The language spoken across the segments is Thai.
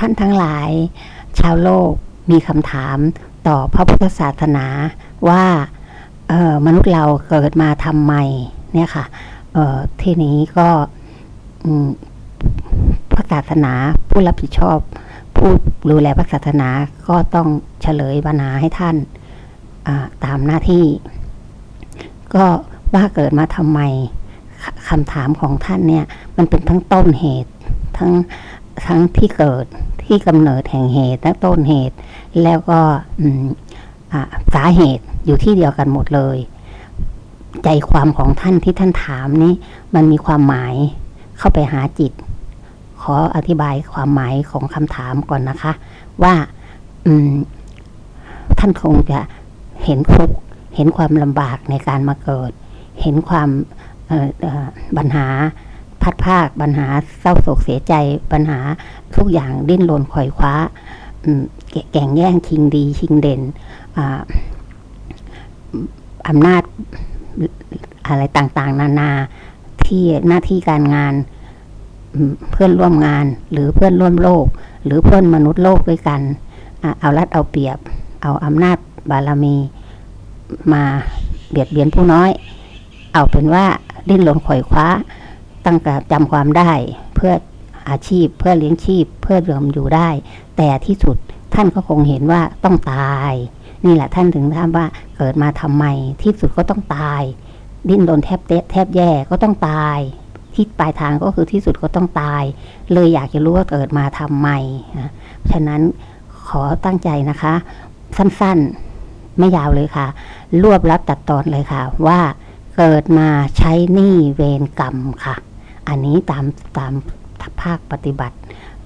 ท่านทั้งหลาย ชาวโลกมีคำถามต่อพระพุทธศาสนาว่าออมนุษย์เราเกิดมาทำไมเนี่ยค่ะออที่นี้ก็พระศาสนาผู้รับผิดชอบ ผู้ดูแลพระศาสนาก็ต้องเฉลยปัญหาให้ท่านตามหน้าที่ ก็ว่าเกิดมาทำไมคำถามของท่านเนี่ย มันเป็นทั้งต้นเหตุ ทั้งทั้งที่เกิด ที่กำเนิดแห่งเหตุต้นเหตุ แล้วก็สาเหตุอยู่ที่เดียวกันหมดเลย ใจความของท่านที่ท่านถามนี้ มันมีความหมายเข้าไปหาจิต ขออธิบายความหมายของคำถามก่อนนะคะ ว่าท่านคงจะเห็นทุกเห็นความลำบากในการมาเกิด เห็นความปัญหา พัดภาคปัญหาเศร้าโศกเสียใจปัญหาทุกอย่างดิ้นรนขอยคว้าแก่งแย่งชิงดีชิงเด่นอำนาจอะไรต่างๆ นานาที่หน้าที่การงานเพื่อนร่วมงาน หรือเพื่อนร่วมโลก หรือเพื่อนมนุษย์โลกด้วยกัน เอารัดเอาเปรียบ เอาอำนาจบารมีมาเบียดเบียนผู้น้อย เอาเป็นว่าดิ้นรนข่อยคว้า ตั้งแต่จำความได้เพื่ออาชีพเพื่อเลี้ยงชีพ เพื่อเดิมอยู่ได้ แต่ที่สุดท่านก็คงเห็นว่าต้องตาย นี่แหละท่านถึงถามว่าเกิดมาทำไมที่สุดก็ต้องตาย ดิ้นโดนแทบแทบแย่ก็ต้องตาย ที่ปลายทางก็คือที่สุดก็ต้องตาย เลยอยากจะรู้ว่าเกิดมาทำไมฉะนั้นขอตั้งใจนะคะ สั้นๆไม่ยาวเลยค่ะ รวบรัดตัดตอนเลยค่ะ ว่าเกิดมาใช้หนี้เวรกรรมค่ะ อันนี้ตามตามภาคปฏิบัติ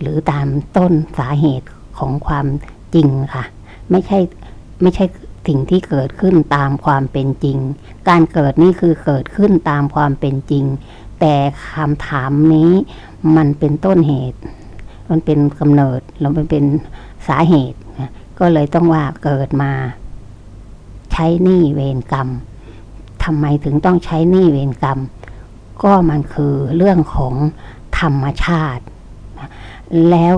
หรือตามต้นสาเหตุของความจริงค่ะ ไม่ใช่ไม่ใช่สิ่งที่เกิดขึ้นตามความเป็นจริง การเกิดนี่คือเกิดขึ้นตามความเป็นจริง แต่คำถามนี้มันเป็นต้นเหตุ มันเป็นกำเนิดแล้วมันเป็นสาเหตุ ก็เลยต้องว่าเกิดมา ใช้หนี้เวรกรรมทำไมถึงต้องใช้หนี้เวรกรรม ก็มันคือเรื่องของธรรมชาติ แล้ว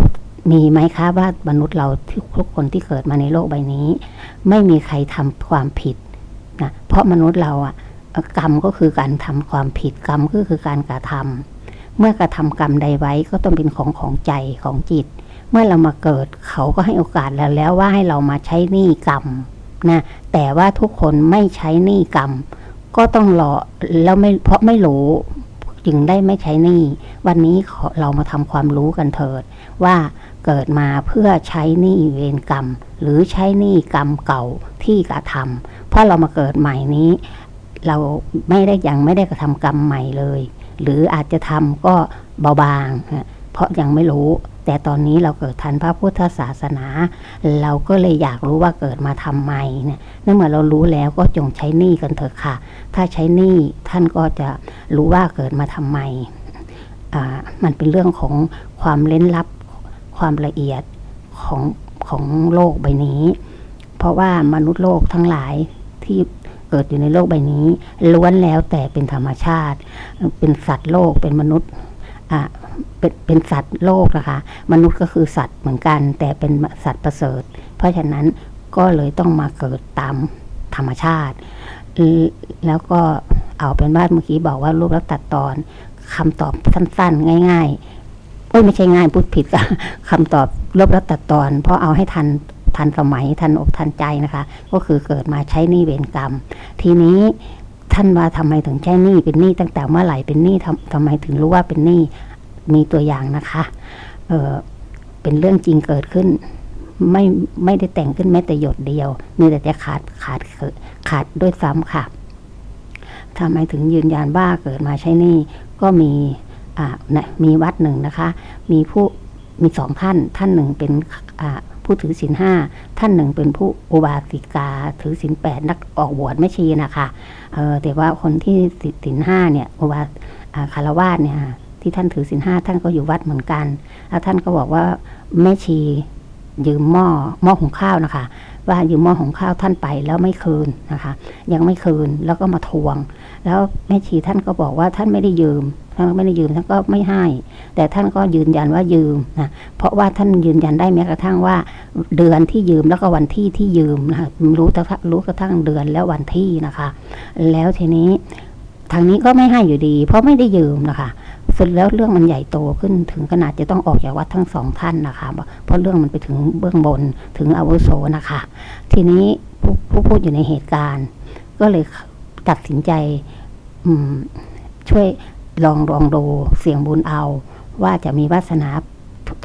มีไหมคะว่ามนุษย์เราทุกคนที่เกิดมาในโลกใบนี้ ไม่มีใครทำความผิดนะเพราะมนุษย์เราอะกรรมก็คือการทำความผิดกรรมก็คือการกระทำเมื่อกระทำกรรมใดไว้ก็ต้องเป็นของของใจของจิต เมื่อเรามาเกิดเขาก็ให้โอกาสแล้วแล้วว่าให้เรามาใช้หนี้กรรมนะแต่ว่าทุกคนไม่ใช้หนี้กรรม ก็ต้องรอแล้วไม่เพราะไม่รู้จึงได้ไม่ใช้นี้วันนี้เรามาทำความรู้กันเถิด ว่าเกิดมาเพื่อใช้นี้เวรกรรม หรือใช้นี้กรรมเก่าที่กระทำเพราะเรามาเกิดใหม่นี้ เราไม่ได้ยังไม่ได้กระทำกรรมใหม่เลย หรืออาจจะทำก็เบาบาง เพราะยังไม่รู้ แต่ตอนนี้เราเกิดทันพระพุทธศาสนา เราก็เลยอยากรู้ว่าเกิดมาทำไมเนี่ยนั่นเมื่อเรารู้แล้วก็จงใช้หนี้กันเถอะค่ะ ถ้าใช้หนี้ท่านก็จะรู้ว่าเกิดมาทำไมอ่ามันเป็นเรื่องของความเล้นลับความละเอียดของของโลกใบนี้ เพราะว่ามนุษย์โลกทั้งหลายที่เกิดอยู่ในโลกใบนี้ ล้วนแล้วแต่เป็นธรรมชาติ เป็นสัตว์โลกเป็นมนุษย์ เป็นเป็นสัตว์โลกนะคะ มนุษย์ก็คือสัตว์เหมือนกัน แต่เป็นสัตว์ประเสริฐ เพราะฉะนั้นก็เลยต้องมาเกิดตามธรรมชาติ แล้วก็เอาเป็นว่าเมื่อกี้บอกว่ารูปลักษตัดตอนคำตอบสั้นๆ ง่ายๆเอ้ยไม่ใช่ง่ายพูดผิดคำตอบรูปลักษตัดตอน เพราะเอาให้ทันทันสมัยทันอกทันใจนะคะ ก็คือเกิดมาใช้หนี้เวรกรรม ทีนี้ท่านว่าทำไมถึงใช้หนี้เป็นหนี้ตั้งแต่เมื่อไหร่เป็นหนี้ทำทำไมถึงรู้ว่าเป็นหนี้ มีตัวอย่างนะคะเออเป็นเรื่องจริงเกิดขึ้น ไม่ไม่ได้แต่งขึ้นแม้แต่หยดเดียวมีแต่จะขาดขาดขาดด้วยซ้ำค่ะทำไมถึงยืนยันว่าเกิดมาใช้หนี้ก็มีอ่ามีวัดหนึ่งนะคะ มีผู้มีสองท่าน ท่านหนึ่งเป็นอ่าผู้ถือศีลห้าท่านหนึ่งเป็นผู้อุบาสิกา ถือศีลแปดนักออกบวชไม่ชีนะคะเออแต่ว่าคนที่ศีลห้าเนี่ยอุบาคารวาสเนี่ย ที่ท่านถือศีลห้าท่านก็อยู่วัดเหมือนกัน แล้วท่านก็บอกว่าแม่ชียืมหม้อหม้อหุงข้าวนะคะ ว่ายืมหม้อหุงข้าวท่านไปแล้วไม่คืนนะคะ ยังไม่คืนแล้วก็มาทวง แล้วแม่ชีท่านก็บอกว่าท่านไม่ได้ยืมท่านไม่ได้ยืมท่านก็ไม่ให้ แต่ท่านก็ยืนยันว่ายืมนะเพราะว่าท่านยืนยันได้แม้กระทั่งว่า เดือนที่ยืมแล้วก็วันที่ที่ยืมนะคะรู้กระทั่งรู้กระทั่งเดือนและวันที่นะคะ แล้วทีนี้ทางนี้ก็ไม่ให้อยู่ดี เพราะไม่ได้ยืมนะคะ สร็จแล้วเรื่องมันใหญ่โตขึ้นถึงขนาดจะต้องออกจากวัดทั้งสองท่านนะคะ เพราะเรื่องมันไปถึงเบื้องบนถึงอาวุโสนะคะ ทีนี้ผู้ผู้พูดอยู่ในเหตุการณ์ ก็เลยตัดสินใจช่วยลองลองดูเสียงบุญเอา ว่าจะมีวาสนา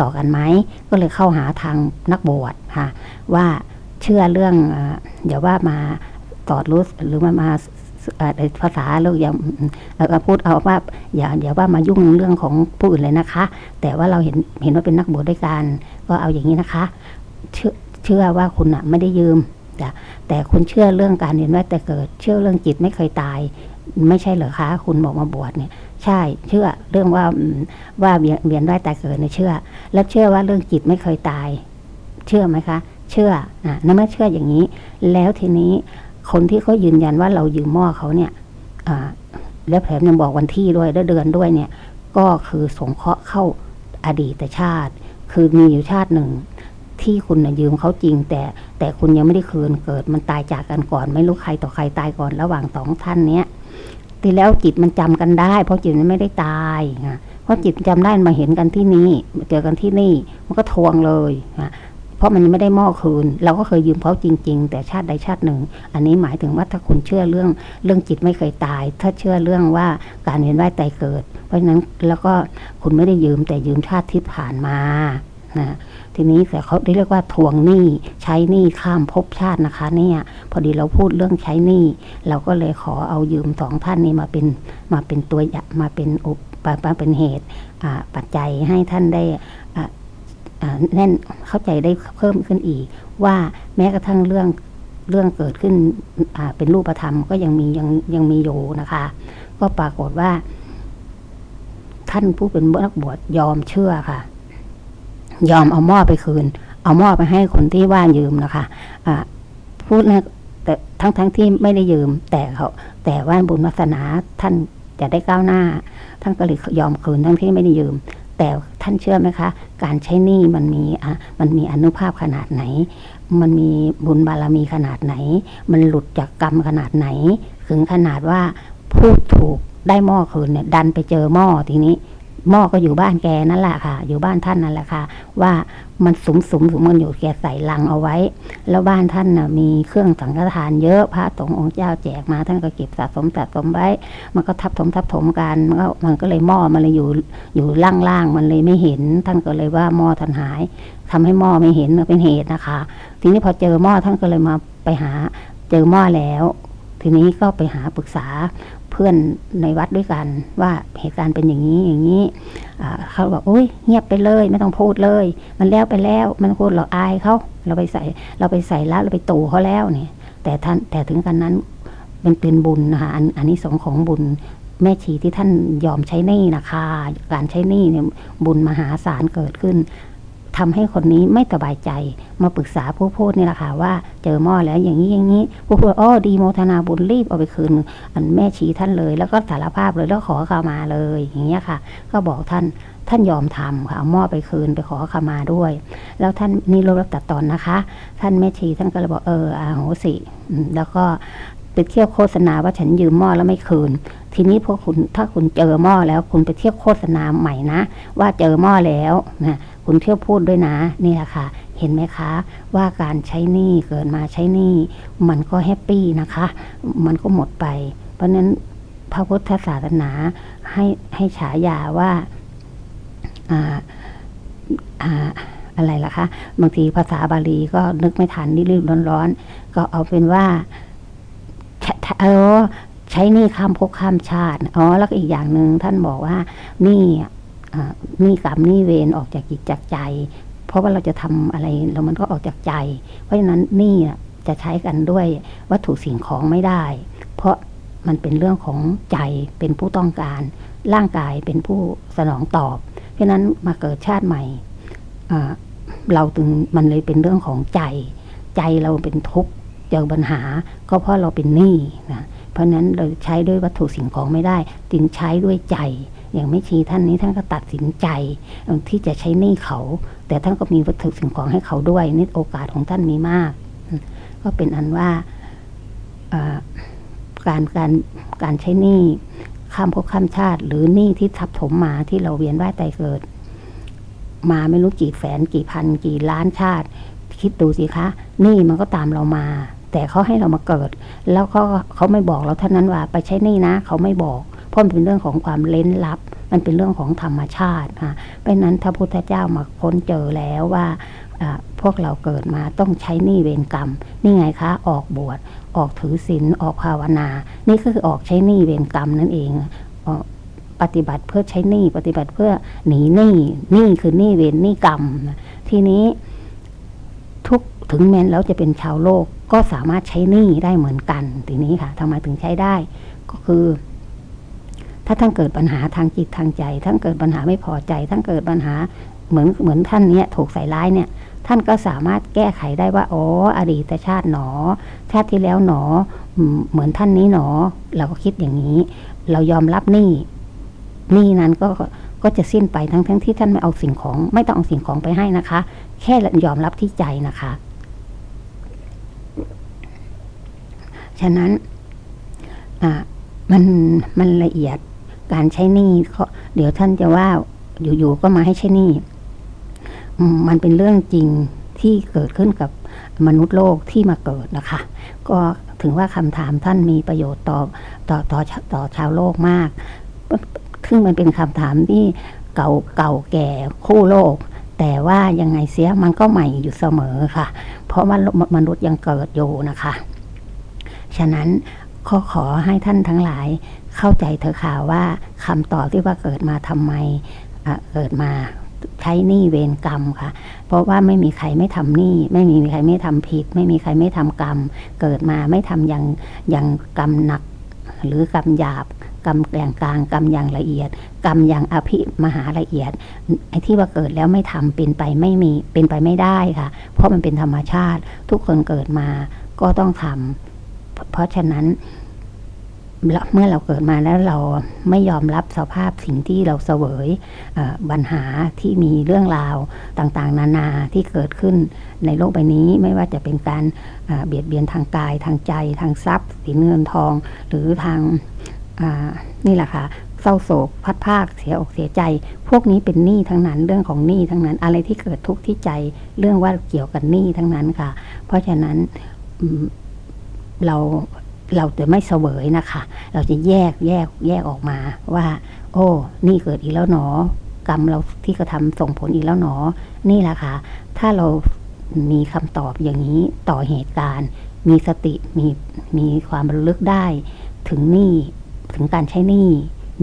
ต่อกันไหมก็เลยเข้าหาทางนักบวชค่ะว่าเชื่อเรื่องเอ่อเดี๋ยวว่ามาตอดรู้หรือมามา ภาษาเราอย่าเอ่อพูดเอาว่าอย่าเดี๋ยวว่ามายุ่งเรื่องของผู้อื่นเลยนะคะ แต่ว่าเราเห็นเห็นว่าเป็นนักบวชด้วยกัน ก็เอาอย่างนี้นะคะ เชื่อเชื่อว่าคุณอะไม่ได้ยืมแต่แต่คุณเชื่อเรื่องการเรียนไว้แต่เกิดเชื่อเรื่องจิตไม่เคยตาย ไม่ใช่เหรอคะ คุณบอกมาบวชเนี่ย ใช่เชื่อเรื่องว่าว่าเวียนได้แต่เกิดเนี่ยเชื่อ แล้วเชื่อว่าเรื่องจิตไม่เคยตาย เชื่อไหมคะ เชื่ออะนั่นไม่เชื่ออย่างนี้ แล้วทีนี้ คนที่เขายืนยันว่าเรายืมหม้อเขาเนี่ยแล้วแถมยังบอกวันที่ด้วยและเดือนด้วยเนี่ย ก็คือสงเคราะห์เข้าอดีตชาติ คือมีอยู่ชาติหนึ่ง ที่คุณนะยืมเขาจริง แต่แต่คุณยังไม่ได้คืนเกิดมันตายจากกันก่อน ไม่รู้ใครต่อใครตายก่อนระหว่างสองท่านเนี้ยทีแล้วจิตมันจำกันได้ เพราะจิตมันไม่ได้ตายนะเพราะจิตจำได้มาเห็นกันที่นี่มาเจอกันที่นี่ มันก็ทวงเลยนะ เพราะมันยังไม่ได้มอบคืน เราก็เคยยืมเขาจริง ๆ แต่ชาติใดชาติหนึ่ง อันนี้หมายถึงว่าถ้าคุณเชื่อเรื่องเรื่องจิตไม่เคยตาย ถ้าเชื่อเรื่องว่าการเวียนว่ายตายเกิด เพราะฉะนั้นแล้วก็คุณไม่ได้ยืมแต่ยืมชาติที่ผ่านมานะทีนี้แต่เขาเรียกว่าทวงหนี้ใช้หนี้ข้ามภพชาตินะคะเนี่ยพอดีเราพูดเรื่องใช้หนี้เราก็เลยขอเอายืมสองท่านนี้มาเป็นมาเป็นตัวมาเป็นอุปมาเป็นเหตุปัจจัยให้ท่านได้อ่าอ่า แน่นเข้าใจได้เพิ่มขึ้นอีก ว่าแม้กระทั่งเรื่องเรื่องเกิดขึ้นเป็นรูปธรรมก็ยังมียังยังมีอยู่นะคะ ก็ปรากฏว่า ท่านผู้เป็นนักบวชยอมเชื่อค่ะ ยอมเอาหม้อไปคืน เอาหม้อไปให้คนที่ว่ายืมนะคะอ่าพูดนะแต่ทั้งทั้งที่ไม่ได้ยืม แต่เขา แต่ว่าบุญวาสนาท่านจะได้ก้าวหน้า ท่านก็เลยยอมคืนทั้งที่ไม่ได้ยืม แต่ ท่านเชื่อไหมคะ การใช้หนี้มันมีอะมันมีอนุภาพขนาดไหน มันมีบุญบารมีขนาดไหน มันหลุดจากกรรมขนาดไหน ถึงขนาดว่าพูดถูกได้หม้อคืนเนี่ยดันไปเจอหม้อทีนี้ หม้อก็อยู่บ้านแกนั่นแหละค่ะ อยู่บ้านท่านนั่นแหละค่ะ ว่ามันสุมสุมสุมมันอยู่แกใส่ลังเอาไว้ แล้วบ้านท่านน่ะมีเครื่องสังฆทานเยอะพระสงฆ์องค์เจ้าแจกมา ท่านก็เก็บสะสมสะสมไว้ มันก็ทับถมทับถมกันมันก็มันก็เลยหม้อมันเลยอยู่อยู่ล่างๆมันเลยไม่เห็น ท่านก็เลยว่าหม้อท่านหายทำให้หม้อไม่เห็นเป็นเหตุนะคะ ทีนี้พอเจอหม้อท่านก็เลยมาไปหาเจอหม้อแล้วทีนี้ก็ไปหาปรึกษา พื่อนในวัดด้วยกัน ว่าเหตุการณ์เป็นอย่างนี้อย่างนี้เขาบอกโอ้ยเงียบไปเลย ไม่ต้องพูดเลย มันแล้วไปแล้วมันพูดเราอายเขาเราไปใส่เราไปใส่แล้วเราไปตู่เขาแล้วเนี่ย แต่ท่านแต่ถึงกันนั้นเป็นเป็นบุญนะคะอันอันนี้สองของบุญแม่ชีที่ท่านยอมใช้หนี้นะคะ การใช้หนี้เนี่ยบุญมหาศาลเกิดขึ้น ทำให้คนนี้ไม่สบายใจ มาปรึกษาผู้พูดนี่แหละค่ะว่าเจอหม้อแล้วอย่างนี้อย่างนี้ผู้พูดอ้อดีโมทนาบุญรีบเอาไปคืนอันแม่ชีท่านเลย แล้วก็สารภาพเลยแล้วขอขมาเลย อย่างเงี้ยค่ะ ก็บอกท่านท่านยอมทำค่ะเอาหม้อไปคืนไปขอขมาด้วย แล้วท่านนี่รูปรับตัดตอนนะคะ ท่านแม่ชีท่านก็เลยบอกเอออาโหสิแล้วก็ไปเที่ยวโฆษณาว่าฉันยืมหม้อแล้วไม่คืน ทีนี้พอคุณถ้าคุณเจอหม้อแล้วคุณไปเที่ยวโฆษณาใหม่นะ ว่าเจอหม้อแล้วนะ คุณเที่ยวพูดด้วยนะนี่แหละค่ะ เห็นไหมคะ ว่าการใช้หนี้เกิดมาใช้หนี้มันก็แฮปปี้นะคะ มันก็หมดไป เพราะนั้นพระพุทธศาสนาให้ให้ฉายาว่าอ่าอ่าอะไรล่ะคะบางทีภาษาบาลีก็นึกไม่ทันรีบร้อนๆ ก็เอาเป็นว่าเออใช้นี่ข้ามภพข้ามชาติ อ๋อ แล้วก็อีกอย่างหนึ่งท่านบอกว่านี่ นี่กรรมนี่เวรออกจากจิตจากใจ เพราะว่าเราจะทำอะไรแล้วมันก็ออกจากใจ เพราะฉะนั้นนี่จะใช้กันด้วยวัตถุสิ่งของไม่ได้ เพราะมันเป็นเรื่องของใจเป็นผู้ต้องการ ร่างกายเป็นผู้สนองตอบ เพราะฉะนั้นมาเกิดชาติใหม่เราถึงมันเลยเป็นเรื่องของใจ ใจเราเป็นทุกข์เจอปัญหา ก็เพราะเราเป็นหนี้นะเพราะฉะนั้นเราใช้ด้วยวัตถุสิ่งของไม่ได้จึงใช้ด้วยใจ อย่างไม่ชีท่านนี้ท่านก็ตัดสินใจที่จะใช้หนี้เขา แต่ท่านก็มีวัตถุสิ่งของให้เขาด้วยนี่โอกาสของท่านมีมาก ก็เป็นอันว่าการการการใช้หนี้ข้ามภพข้ามชาติ หรือหนี้ที่ทับถมมาที่เราเวียนว่ายตายเกิด มาไม่รู้กี่แสนกี่พัน กี่ล้านชาติ คิดดูสิคะหนี้มันก็ตามเรามา แต่เขาให้เรามาเกิด แล้วเขาเขาไม่บอกเราเท่านั้นว่า ไปใช้หนี้นะ เขาไม่บอก เพราะมันเป็นเรื่องของความเล้นลับ มันเป็นเรื่องของธรรมชาติค่ะเพราะนั้นถ้าพุทธเจ้ามาค้นเจอแล้วว่าพวกเราเกิดมาต้องใช้หนี้เวรกรรม นี่ไงคะ ออกบวชออกถือศีลออกภาวนา นี่ก็คือออกใช้หนี้เวรกรรมนั่นเองปฏิบัติเพื่อใช้หนี้ปฏิบัติเพื่อหนีหนี้หนี้คือหนี้เวรหนี้กรรม ทีนี้ทุกถึงแม้แล้วจะเป็นชาวโลกก็สามารถใช้หนี้ได้เหมือนกัน ทีนี้ค่ะทำไมถึงใช้ได้ ก็คือ ถ้าท่านเกิดปัญหาทางจิตทางใจท่านเกิดปัญหาไม่พอใจท่านเกิดปัญหาเหมือนเหมือนท่านเนี้ยถูกใส่ร้ายเนี่ย ท่านก็สามารถแก้ไขได้ว่าอ๋ออดีตชาติหนอ ชาติที่แล้วหนอ เหมือนท่านนี้หนอ เราก็คิดอย่างนี้ เรายอมรับหนี้หนี้นั้นก็ก็จะสิ้นไปทั้งทั้งที่ท่านไม่เอาสิ่งของ ไม่ต้องเอาสิ่งของไปให้นะคะ แค่ยอมรับที่ใจนะคะ ฉะนั้นอ่ามันมันละเอียด การใช้หนี้เดี๋ยวท่านจะว่าอยู่ๆก็มาให้ใช้หนี้มันเป็นเรื่องจริงที่เกิดขึ้นกับมนุษย์โลกที่มาเกิดนะคะ ก็ถึงว่าคำถามท่านมีประโยชน์ต่อต่อต่อต่อชาวโลกมาก ซึ่งมันเป็นคำถามที่เก่าเก่าแก่คู่โลก แต่ว่ายังไงเสียมันก็ใหม่อยู่เสมอค่ะ เพราะว่ามนุษย์ยังเกิดอยู่นะคะ ฉะนั้นขอขอให้ท่านทั้งหลาย เข้าใจเถอะค่ะว่าคำตอบที่ว่าเกิดมาทำไมเกิดมาใช้หนี้เวรกรรมค่ะ เพราะว่าไม่มีใครไม่ทำหนี้ ไม่มีใครไม่ทำผิด ไม่มีใครไม่ทำกรรม เกิดมาไม่ทำอย่างอย่างกรรมหนัก หรือกรรมหยาบกรรมแกลงกลางกรรมอย่างละเอียด กรรมอย่างอภิมหาละเอียดไอ้ที่ว่าเกิดแล้วไม่ทำเป็นไปไม่มีเป็นไปไม่ได้ค่ะ เพราะมันเป็นธรรมชาติ ทุกคนเกิดมาก็ต้องทำเพราะฉะนั้น เมื่อเราเกิดมาแล้วเราไม่ยอมรับสภาพสิ่งที่เราเสวยปัญหาที่มีเรื่องราวต่างๆ นานาที่เกิดขึ้นในโลกใบนี้ไม่ว่าจะเป็นการเบียดเบียนทางกายทางใจ ทางทรัพย์สินเงินทอง หรือทางนี่แหละค่ะเศร้าโศกพัดภาคเสียอกเสียใจ พวกนี้เป็นหนี้ทั้งนั้นเรื่องของหนี้ทั้งนั้นอะไรที่เกิดทุกข์ที่ใจเรื่องว่าเกี่ยวกับหนี้ทั้งนั้นค่ะ เพราะฉะนั้นเรา เราจะไม่เสวยนะคะ เราจะแยกแยกแยกออกมาว่า โอ้ นี่เกิดอีกแล้วหนอ กรรมเราที่กระทาส่งผลอีกแล้วหนอ นี่แหละค่ะ ถ้าเรามีคำตอบอย่างนี้ต่อเหตุการณ์ มีสติมีมีความระลึกได้ ถึงนี่ถึงการใช้หนี้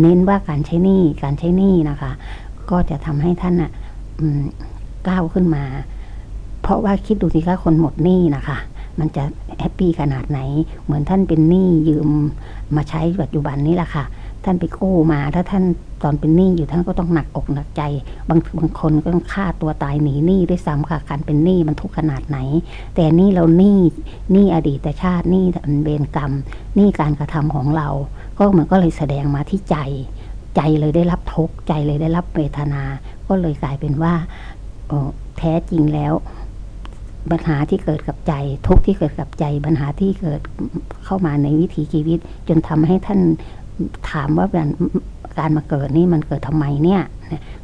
เน้นว่าการใช้หนี้การใช้หนี้นะคะ ก็จะทำให้ท่านอะก้าวขึ้นมา เพราะว่าคิดดูสิคะคนหมดหนี้นะคะ มันจะแฮปปี้ขนาดไหน เหมือนท่านเป็นหนี้ยืมมาใช้ปัจจุบันนี้แหละค่ะ ท่านไปกู้มา ถ้าท่านตอนเป็นหนี้อยู่ท่านก็ต้องหนักอกหนักใจ บางบางคนก็ต้องฆ่าตัวตายหนีหนี้ด้วยซ้ำค่ะการเป็นหนี้มันทุกขนาดไหน แต่นี่เราหนี้หนี้อดีตชาติหนี้เบนกรรมหนี้การกระทำของเรา ก็เหมือนก็เลยแสดงมาที่ใจ ใจเลยได้รับทุกข์ใจเลยได้รับเวทนา ก็เลยกลายเป็นว่าแท้จริงแล้ว ปัญหาที่เกิดกับใจ ทุกที่เกิดกับใจ ปัญหาที่เกิดเข้ามาในวิถีชีวิต จนทำให้ท่านถามว่าการการมาเกิดนี่มันเกิดทำไมเนี่ย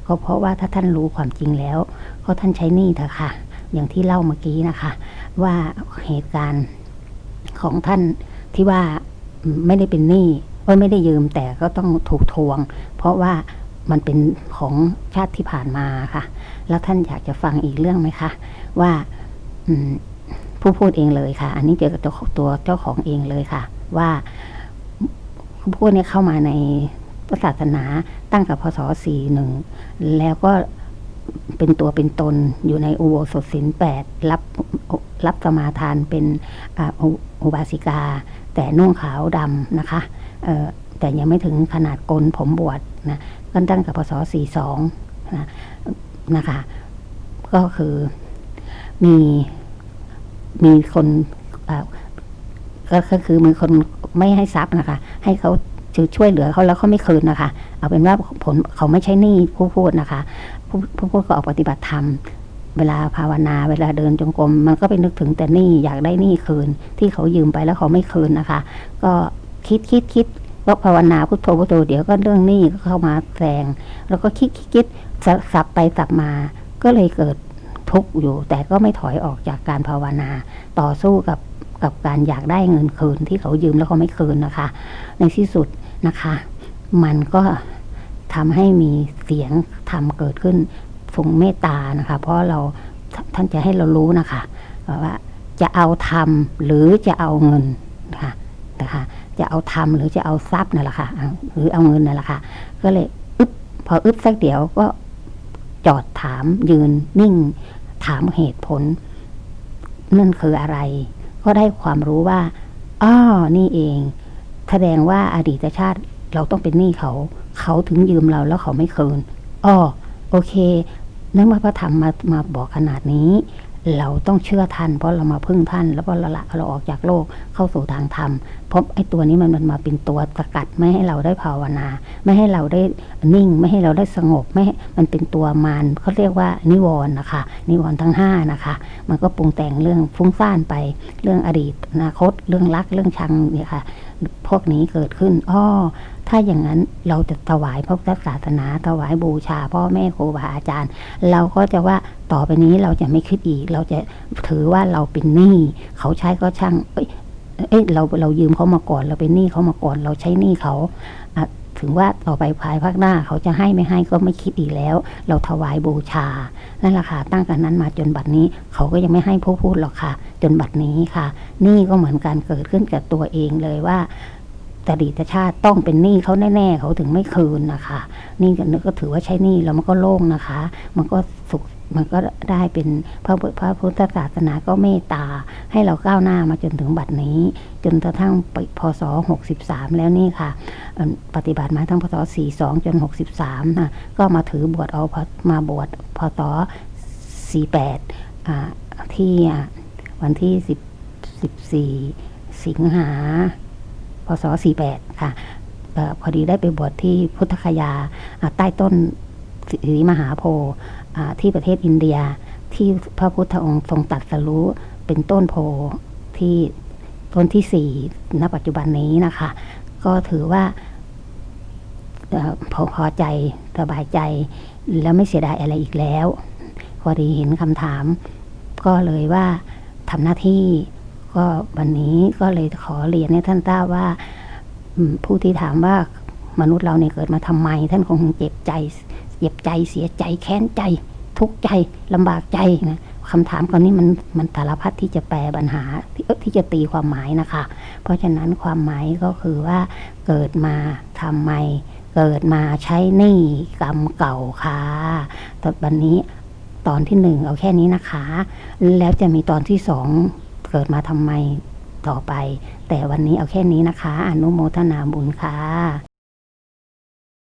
ก็เพราะว่าถ้าท่านรู้ความจริงแล้ว ก็ท่านใช้นี่เถอะค่ะ อย่างที่เล่าเมื่อกี้นะคะ ว่าเหตุการณ์ของท่านที่ว่าไม่ได้เป็นหนี้ว่าไม่ได้ยืมแต่ก็ต้องถูกทวง เพราะว่ามันเป็นของชาติที่ผ่านมาค่ะ แล้วท่านอยากจะฟังอีกเรื่องไหมคะ ว่า ผู้พูดเองเลยค่ะ อันนี้เจอกับตัวตัวเจ้าของเองเลยค่ะ ว่าผู้พูดเนี่ยเข้ามาในศาสนาตั้งกับพศสี่หนึ่งแล้วก็เป็นตัวเป็นตนอยู่ในอุโบสถศิลแปดรับรับสมาทานเป็นอุบาสิกา แต่นุ่งขาวดำนะคะแต่ยังไม่ถึงขนาดกลผมบวชนะก็ตั้งกับพศสี่สองนะนะคะ ก็คือ มีมีคนก็คือมีคนไม่ให้ทรัพย์นะคะ ให้เขาช่วยเหลือเขาแล้วเขาไม่คืนนะคะ เอาเป็นว่าผลเขาไม่ใช่หนี้ผู้พูดนะคะ ผู้ผู้พูดก็ออกปฏิบัติธรรมเวลาภาวนาเวลาเดินจงกรมมันก็ไปนึกถึงแต่หนี้อยากได้หนี้คืน ที่เขายืมไปแล้วเขาไม่คืนนะคะ ก็คิดคิดคิดว่าภาวนาพุทโธพุทโธเดี๋ยวก็เรื่องหนี้ก็เข้ามาแซงแล้วก็คิดคิดคิดสับไปสับมาก็เลยเกิด ทุกข์อยู่ แต่ก็ไม่ถอยออกจากการภาวนาต่อสู้กับกับการอยากได้เงินคืนที่เขายืมแล้วเขาไม่คืนนะคะ ในที่สุดนะคะ มันก็ทำให้มีเสียงธรรมเกิดขึ้นทรงเมตตานะคะ เพราะเราท่านจะให้เรารู้นะคะว่าจะเอาธรรมหรือจะเอาเงินนะคะนะคะ จะเอาธรรมหรือจะเอาทรัพย์นั่นแหละค่ะอ่าหรือเอาเงินนั่นแหละค่ะก็เลยอึบพออึบสักเดี๋ยวก็ จอดถามยืนนิ่ง ถามเหตุผล นั่นคืออะไร ก็ได้ความรู้ว่าอ้อนี่เอง แสดงว่าอดีตชาติเราต้องเป็นหนี้เขา เขาถึงยืมเราแล้วเขาไม่คืนอ้อโอเค เนื่องว่าพระธรรมมามาบอกขนาดนี้ เราต้องเชื่อท่านเพราะเรามาพึ่งท่าน แล้วพอเราละเราออกจากโลกเข้าสู่ทางธรรมพราะไอ้ตัวนี้มันมันมาเป็นตัวสกัดไม่ให้เราได้ภาวนา ไม่ให้เราได้นิ่ง ไม่ให้เราได้สงบไม่ให้มันเป็นตัวมารเขาเรียกว่านิวรณ์นะคะ นิวรณ์ทั้งห้านะคะมันก็ปรุงแต่งเรื่องฟุ้งซ่านไปเรื่องอดีตอนาคต เรื่องรักเรื่องชังเนี่ยค่ะพวกนี้เกิดขึ้นอ้อ ถ้าอย่างนั้นเราจะถวายพระพุทธศาสนาถวายบูชาพ่อแม่ครูบาอาจารย์ เราก็จะว่าต่อไปนี้เราจะไม่คิดอีก เราจะถือว่าเราเป็นหนี้เขาใช้ก็ช่างเอ้ยเอ้ยเราเรายืมเขามาก่อน เราเป็นหนี้เขามาก่อน เราใช้หนี้เขาถึงว่าต่อไปภายภาคหน้าเขาจะให้ไม่ให้ก็ไม่คิดอีกแล้ว เราถวายบูชา นั่นแหละค่ะตั้งแต่นั้นมาจนบัดนี้เขาก็ยังไม่ให้ผู้พูดหรอกค่ะ จนบัดนี้ค่ะหนี่ก็เหมือนการเกิดขึ้นกับตัวเองเลยว่า อดีตชาติต้องเป็นหนี้เขาแน่ๆเขาถึงไม่คืนนะคะนี่ก็ถือว่าใช้หนี้แล้วมันก็โล่งนะคะ มันก็สุขมันก็ได้เป็นพระพุทธพระพุทธศาสนาก็เมตตา ให้เราก้าวหน้ามาจนถึงบัดนี้ จนกระทั่งพศ 63 แล้วนี่ค่ะ ปฏิบัติมาทั้งพศ 42 จน 63นะก็มาถือบวชเอามาบวชพศ 48อ่าที่วันที่ 10 14 สิงหา พศ 48 ค่ะเออพอดีได้ไปบวชที่พุทธคยาใต้ต้นสีมหาโพธิ์ที่ประเทศอินเดียที่พระพุทธองค์ทรงตัดสรู้เป็นต้นโพธิ์ที่ต้นที่สี่ณปัจจุบันนี้นะคะ ก็ถือว่าพอพอใจสบายใจ แล้วไม่เสียดายอะไรอีกแล้ว พอดีเห็นคำถาม ก็เลยว่าทำหน้าที่ ก็วันนี้ก็เลยขอเรียนให้ท่านทราบว่าผู้ที่ถามว่ามนุษย์เราเนี่ยเกิดมาทำไม ท่านคงเจ็บใจ เจ็บใจเสียใจแค้นใจ ทุกข์ใจลำบากใจนะคำถามก่อนนี้มันมันสารพัดที่จะแปลปัญหาที่ที่จะตีความหมายนะคะ เพราะฉะนั้นความหมายก็คือว่าเกิดมาทำไม เกิดมาใช้หนี้กรรมเก่าค่ะตอนวันนี้ตอนที่หนึ่งเอาแค่นี้นะคะ แล้วจะมีตอนที่สอง เกิดมาทำไมต่อไป แต่วันนี้เอาแค่นี้นะคะ อนุโมทนาบุญค่ะ